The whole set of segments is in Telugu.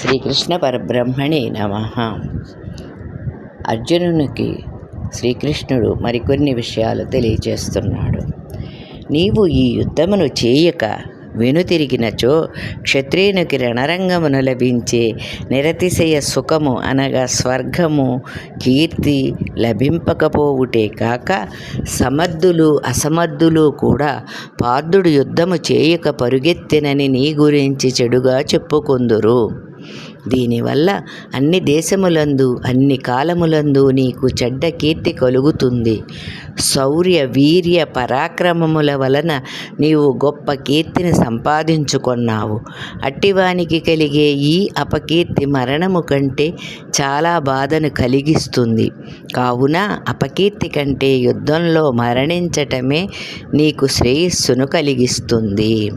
శ్రీకృష్ణ పరబ్రహ్మణే నమ. అర్జునునికి శ్రీకృష్ణుడు మరికొన్ని విషయాలు తెలియజేస్తున్నాడు. నీవు ఈ యుద్ధమును చేయక వెనుతిరిగినచో క్షత్రియునికి రణరంగమును లభించే నిరతిశయ సుఖము అనగా స్వర్గము కీర్తి లభింపకపోవుటే కాక సమర్థులు అసమర్థులు కూడా పార్థుడు యుద్ధము చేయక పరుగెత్తినని నీ గురించి చెడుగా చెప్పుకుందురు. దీనివల్ల అన్ని దేశములందు అన్ని కాలములందు నీకు చెడ్డ కీర్తి కలుగుతుంది. శౌర్య వీర్య పరాక్రమముల వలన నీవు గొప్ప కీర్తిని సంపాదించుకున్నావు. అట్టివానికి కలిగే ఈ అపకీర్తి మరణము కంటే చాలా బాధను కలిగిస్తుంది. కావున అపకీర్తి కంటే యుద్ధంలో మరణించటమే నీకు శ్రేయస్సును కలిగిస్తుంది.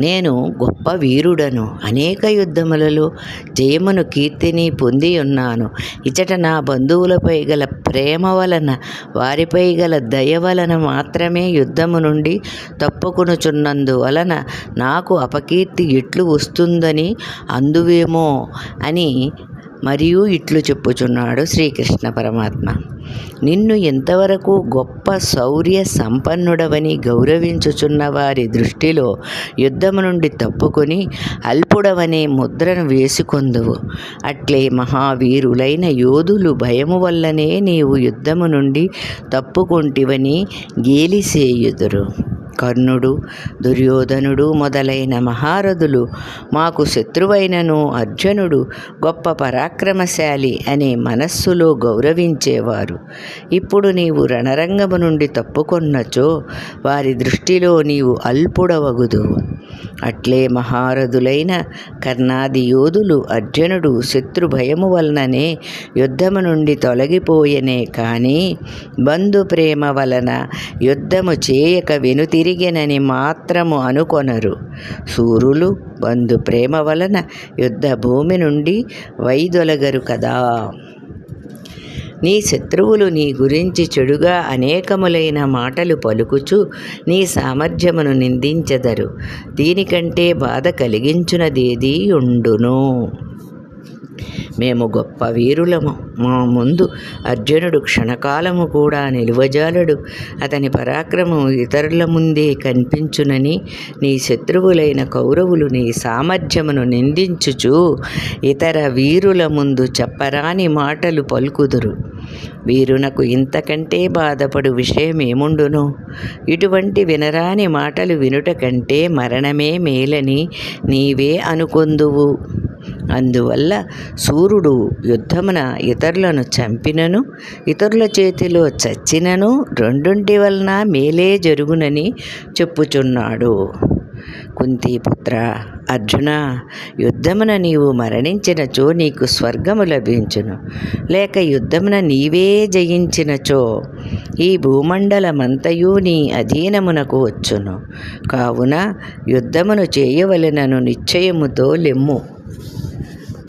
నేను గొప్ప వీరుడను అనేక యుద్ధములలో జయమును కీర్తిని పొంది ఉన్నాను. ఇచట నా బంధువులపై గల ప్రేమ వలన వారిపై గల దయ వలన మాత్రమే యుద్ధము నుండి తప్పుకొనుచున్నందువలన నాకు అపకీర్తి ఎట్లు వస్తుందని అందువేమో అని మరియు ఇట్లు చెప్పుచున్నాడు శ్రీకృష్ణ పరమాత్మ. నిన్ను ఎంతవరకు గొప్ప శౌర్య సంపన్నుడవని గౌరవించుచున్న వారి దృష్టిలో యుద్ధము నుండి తప్పుకొని అల్పుడవనే ముద్రను వేసుకొందువు. అట్లే మహావీరులైన యోధులు భయము వల్లనే నీవు యుద్ధము నుండి తప్పుకొంటివని గేలిసేయుదురు కర్ణుడు దుర్యోధనుడు మొదలైన మహారథులు మాకు శత్రువైనను అర్జునుడు గొప్ప పరాక్రమశాలి అనే మనస్సులో గౌరవించేవారు. ఇప్పుడు నీవు రణరంగము నుండి తప్పుకొన్నచో వారి దృష్టిలో నీవు అల్పుడవగుదు అట్లే మహారథులైన కర్ణాది యోధులు అర్జునుడు శత్రు భయము వలననే యుద్ధము నుండి తొలగిపోయనే కానీ బంధు ప్రేమ వలన యుద్ధము చేయక వెనుతిరిగెనని మాత్రము అనుకొనరు. సూరులు బంధు ప్రేమ వలన యుద్ధ భూమి నుండి వైదొలగరు కదా. నీ శత్రువులు నీ గురించి చెడుగా అనేకములైన మాటలు పలుకుచు నీ సామర్థ్యమును నిందించెదరు. దీనికంటే బాధ కలిగించునదేదీ ఉండును. మేము గొప్ప వీరులము. మా ముందు అర్జునుడు క్షణకాలము కూడా నిలువజాలడు. అతని పరాక్రమం ఇతరుల ముందే కనిపించునని నీ శత్రువులైన కౌరవులు నీ సామర్థ్యమును నిందించుచు ఇతర వీరుల ముందు చెప్పరాని మాటలు పలుకుదురు. వీరునకు ఇంతకంటే బాధపడు విషయం ఏముండును ఇటువంటి వినరాని మాటలు వినుట కంటే మరణమే మేలని నీవే అనుకొందువు. అందువల్ల సూర్యుడు యుద్ధమున ఇతరులను చంపినను ఇతరుల చేతిలో చచ్చినను రెండుంటి వలన మేలే జరుగునని చెప్పుచున్నాడు. కుంతీపుత్ర అర్జున యుద్ధమున నీవు మరణించినచో నీకు స్వర్గము లభించును. లేక యుద్ధమున నీవే జయించినచో ఈ భూమండలమంతయు నీ అధీనమునకు వచ్చును. కావున యుద్ధమును చేయవలెనను నిశ్చయముతో లెమ్ము.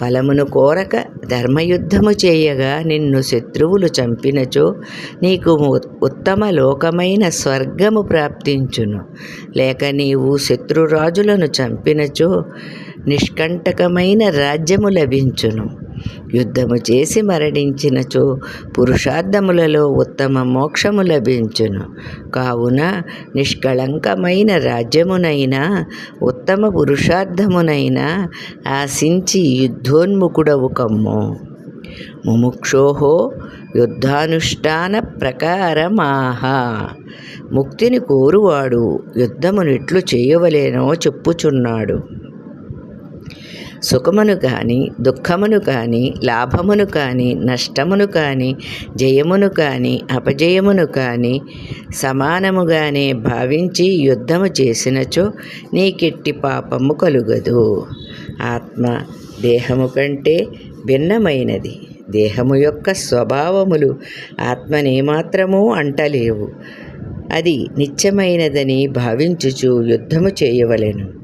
ఫలమును కోరక ధర్మయుద్ధము చేయగా నిన్ను శత్రువులు చంపినచో నీకు ఉత్తమ లోకమైన స్వర్గము ప్రాప్తించును. లేక నీవు శత్రురాజులను చంపినచో నిష్కంటకమైన రాజ్యము లభించును. యుద్ధము చేసి మరణించినచో పురుషార్థములలో ఉత్తమ మోక్షము లభించును. కావున నిష్కళంకమైన రాజ్యమునైనా ఉత్తమ పురుషార్థమునైనా ఆశించి యుద్ధోన్ముఖుడవు కమ్ము. ముముక్షోహో యుద్ధానుష్ఠాన ప్రకారమాహ. ముక్తిని కోరువాడు యుద్ధమునిట్లు చేయవలేనో చెప్పుచున్నాడు. సుఖమును కానీ దుఃఖమును కానీ లాభమును కానీ నష్టమును కానీ జయమును కానీ అపజయమును కానీ సమానముగానే భావించి యుద్ధము చేసినచో నీకెట్టి పాపము కలుగదు. ఆత్మ దేహము కంటే భిన్నమైనది. దేహము యొక్క స్వభావములు ఆత్మనేమాత్రమూ అంటలేవు. అది నిత్యమైనదని భావించుచు యుద్ధము చేయవలెను.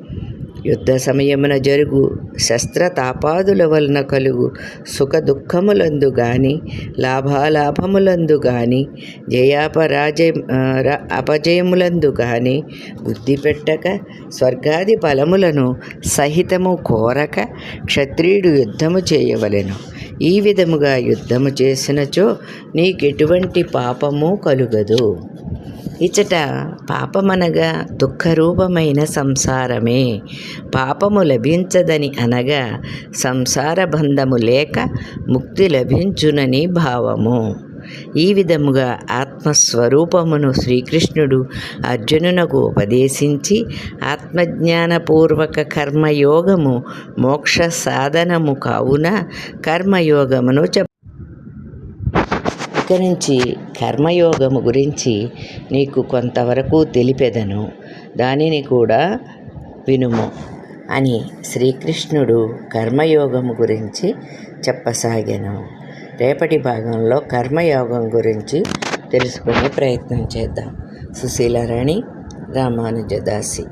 యుద్ధ సమయమున జరుగు శస్త్రతాపాదుల వలన కలుగు సుఖ దుఃఖములందు గాని లాభాలాభములందు గాని జయాపరాజయ అపజయములందు గాని బుద్ధి పెట్టక స్వర్గాది ఫలములను సహితము కోరక క్షత్రియుడు యుద్ధము చేయవలెను. ఈ విధముగా యుద్ధము చేసినచో నీకెటువంటి పాపము కలుగదు. ఇచట పాపమనగా దుఃఖరూపమైన సంసారమే. పాపము లభించదని అనగా సంసార బంధము లేక ముక్తి లభించునని భావము. ఈ విధముగా ఆత్మస్వరూపమును శ్రీకృష్ణుడు అర్జునునకు ఉపదేశించి ఆత్మజ్ఞానపూర్వక కర్మయోగము మోక్ష సాధనము కావున కర్మయోగమును చెప్ ఇక నుంచి కర్మయోగము గురించి నీకు కొంతవరకు తెలిపెదను. దానిని కూడా వినుము అని శ్రీకృష్ణుడు కర్మయోగము గురించి చెప్పసాగాను. రేపటి భాగంలో కర్మయోగం గురించి తెలుసుకునే ప్రయత్నం చేద్దాం. సుశీలారాణి రామానుజదాసి.